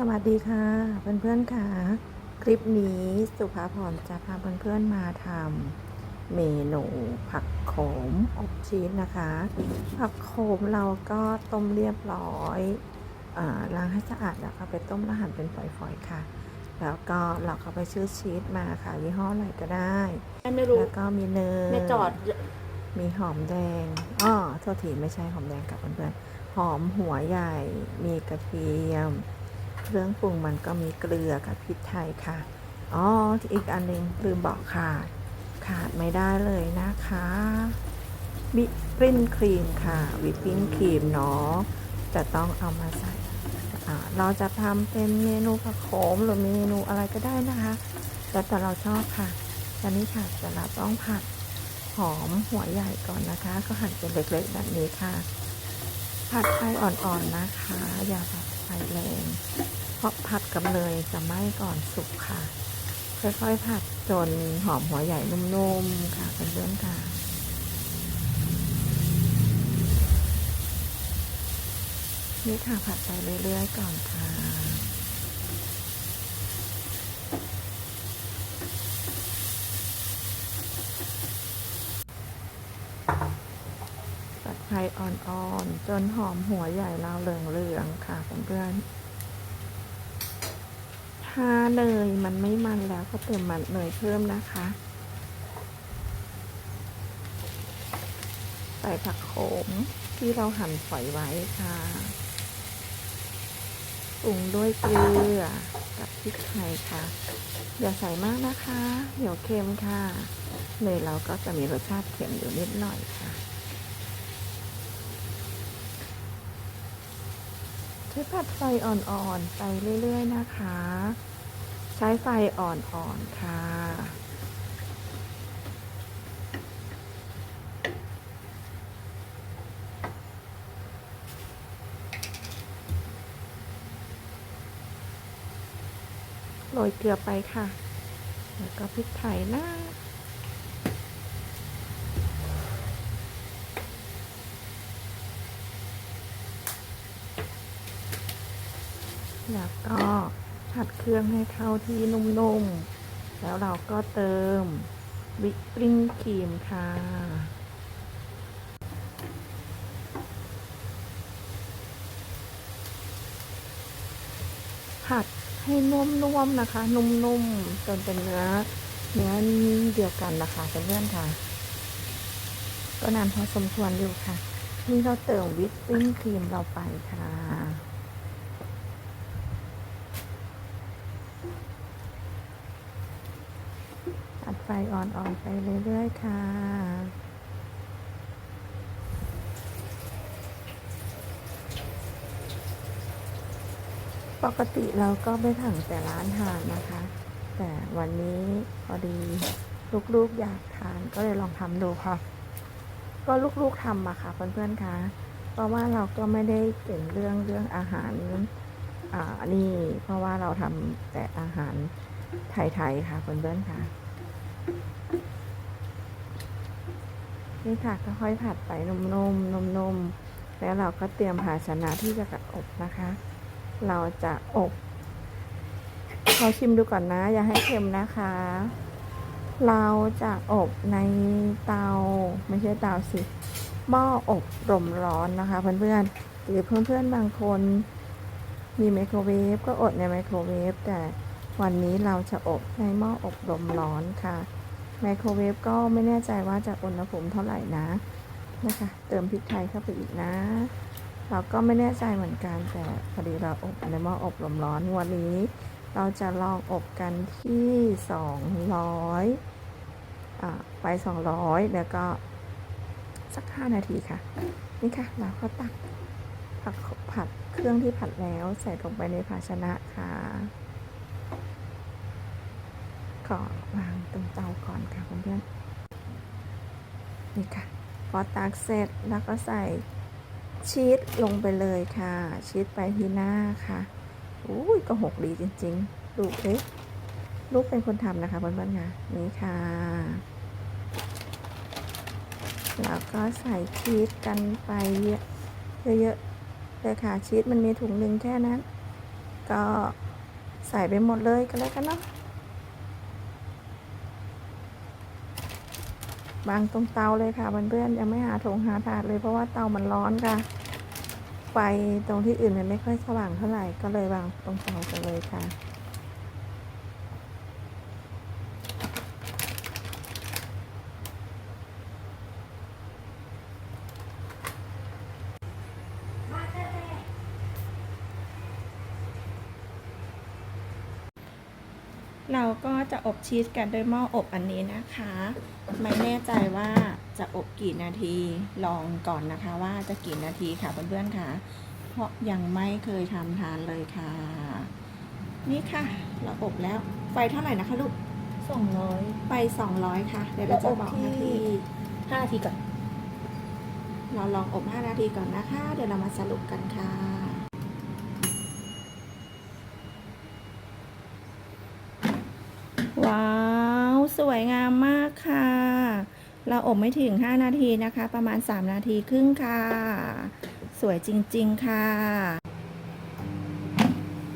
สวัสดีค่ะ เพื่อนๆค่ะ คลิปนี้สุภาพรจะพาเพื่อนๆมาทำเมนูผักโขมอบชีสนะคะ ผักโขมเราก็ต้มเรียบร้อยอาล้างให้สะอาดแล้วก็ไปต้มแล้วหั่นเป็นฝอยๆค่ะ แล้วก็เราก็ไปซื้อชีสมาค่ะยี่ห้ออะไรก็ได้แม่ไม่รู้แล้วก็มีเนยแม่จอดมีหอมแดงอ้อโทษทีไม่ใช่หอมแดงกับเพื่อนๆหอมหัวใหญ่ มีกระเทียม เครื่องปรุงมันก็มีเกลือกับพริกไทยค่ะ อ๋อ อีกอันหนึงลืมบอกขาดขาดไม่ได้เลยนะคะบิปริ้นครีมค่ะวิปปิ้งครีมเนาะจะต้องเอามาใส่เราจะทำเป็นเมนูผักโขมหรือเมนูอะไรก็ได้นะคะแล้วแต่เราชอบค่ะตอนนี้ค่ะแต่เราต้องผัดหอมหัวใหญ่ก่อนนะคะ ก็หั่นเป็นเล็กๆแบบนี้ค่ะ ผัดไฟอ่อนๆนะคะ อย่าผัดไฟแรง เพราะผัดกับเนยจะไหม้ก่อนสุกค่ะ ค่อยๆผัดจนหอมหัวใหญ่นุ่มๆค่ะเพื่อนๆค่ะนี่ค่ะผัดไปเรื่อยๆก่อนค่ะผัดไฟอ่อนๆจนหอมหัวใหญ่เราเหลืองๆค่ะเพื่อนๆ ถ้าเนยมันไม่มันแล้วก็เติมมันเนยเพิ่มนะคะ ใส่ผักโขมที่เราหั่นฝอยไว้ค่ะปรุงด้วยเกลือกับพริกไทยค่ะ อย่าใส่มากนะคะ เดี๋ยวเค็มค่ะเนยเราก็จะมีรสชาติเค็มอยู่นิดหน่อยค่ะใช้ผัดไฟอ่อนๆ ไปเรื่อย ๆ นะคะ ใช้ไฟอ่อนๆค่ะ โรยเกลือไปค่ะ แล้วก็พริกไทยนะแล้วก็ ผัดเครื่องให้เข้าที่นุ่มๆ แล้วเราก็เติมวิปปิ้งครีมค่ะ ผัดให้นุ่มๆนะคะ นุ่มๆ จนเป็นเนื้อเนื้อเดียวกันนะคะเพื่อนๆค่ะ ก็นานพอสมควรอยู่ค่ะนี่เราเติมวิปปิ้งครีมเราไปค่ะ ตัด ไฟอ่อนๆไปเรื่อยๆ ค่ะปกติเราก็ไม่ถังแต่ร้านทานนะคะ แต่วันนี้พอดีลูกๆอยากทานก็เลยลองทำดูค่ะ ก็ลูกๆทำมาค่ะเพื่อนๆคะเพราะว่าเราก็ไม่ได้เก่งเรื่องเรื่องอาหารอ่านี่เพราะว่าเราทำแต่อาหารไทยๆค่ะเพื่อนๆค่ะ นี่ค่ะก็ค่อยผัดไปนุ่มๆนุ่มๆแล้วเราก็เตรียมภาชนะที่จะกอบนะคะ เราจะอบขอชิมดูก่อนนะ อย่าให้เค็มนะคะ เราจะอบในเตาไม่ใช่เตาสิหม้ออบลมร้อนนะคะ เพื่อนๆหรือเพื่อนๆบางคนมีไมโครเวฟก็อดในไมโครเวฟแต่วันนี้เราจะอบในหม้ออบลมร้อนค่ะ ไมโครเวฟก็ไม่แน่ใจว่าจะอุณหภูมิเท่าไหร่นะนะคะเติมพริกไทยเข้าไปอีกนะ เราก็ไม่แน่ใจเหมือนกันแต่พอดีเราอบในหม้ออบลมร้อนวันนี้ เราจะลองอบกันที่ 200อ่าไฟ200 แล้วก็สัก 5 นาทีค่ะ นี่ค่ะ เราก็ตักผักผัดเครื่องที่ผัดแล้วใส่ลงไปในภาชนะค่ะ ก็วางตรงเตาก่อนค่ะเพื่อนๆนี่ค่ะ พอตักเสร็จแล้วก็ใส่ชีสลงไปเลยค่ะ ชีสไปที่หน้าค่ะอุ้ยก็หกดีจริงๆ ลูกเอ๊ะลูกเป็นคนทำนะคะเพื่อนๆค่ะนี่ค่ะ แล้วก็ใส่ชีสกันไปเยอะเยอะๆเลยค่ะชีสมันมีถุงหนึ่งแค่นั้น ก็ใส่ไปหมดเลยก็แล้วกันเนาะ วางตรงเตาเลยค่ะเพื่อนๆยังไม่หาถงหาถาดเลยเพราะว่าเตามันร้อนค่ะ ไฟตรงที่อื่นมันไม่ค่อยสว่างเท่าไหร่ก็เลยวางตรงเตาไปเลยค่ะ เราก็จะอบชีสกันด้วยหม้ออบอันนี้นะคะ ไม่แน่ใจว่าจะอบกี่นาทีลองก่อนนะคะ ว่าจะกี่นาทีค่ะเพื่อนๆค่ะ เพราะยังไม่เคยทำทานเลยค่ะ นี่ค่ะ เราอบแล้วไฟเท่าไหร่นะคะลูกสองร้อยไฟ200ค่ะ เดี๋ยวเราจะบอกนาทีห้านาทีก่อนเราลองอบ5นาทีก่อนนะคะ เดี๋ยวเรามาสรุปกันค่ะ ว้าว สวยงามมากค่ะ เราอบไม่ถึง 5 นาทีนะคะ ประมาณ 3 นาทีครึ่งค่ะ สวยจริงๆค่ะ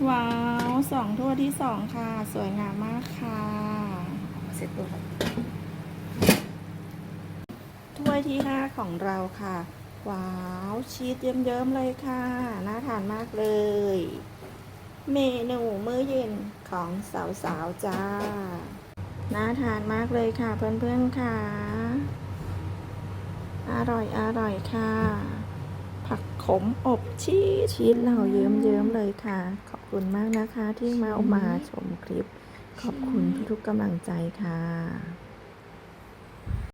ว้าวสองถ้วยที่สองค่ะ สวยงามมากค่ะเสร็จตัวถ้วยที่ 5 ของเราค่ะ ว้าวชีสเยิ้มๆเลยค่ะ น่าทานมากเลย เมนูมื้อเย็นของสาวๆจ้า น่าทานมากเลยค่ะเพื่อนๆค่ะ อร่อยอร่อยค่ะ ผักขมอบชีสชีสเราเยิ้มๆเลยค่ะ ขอบคุณมากนะคะที่มามาชมคลิป ขอบคุณทุกๆกำลังใจค่ะ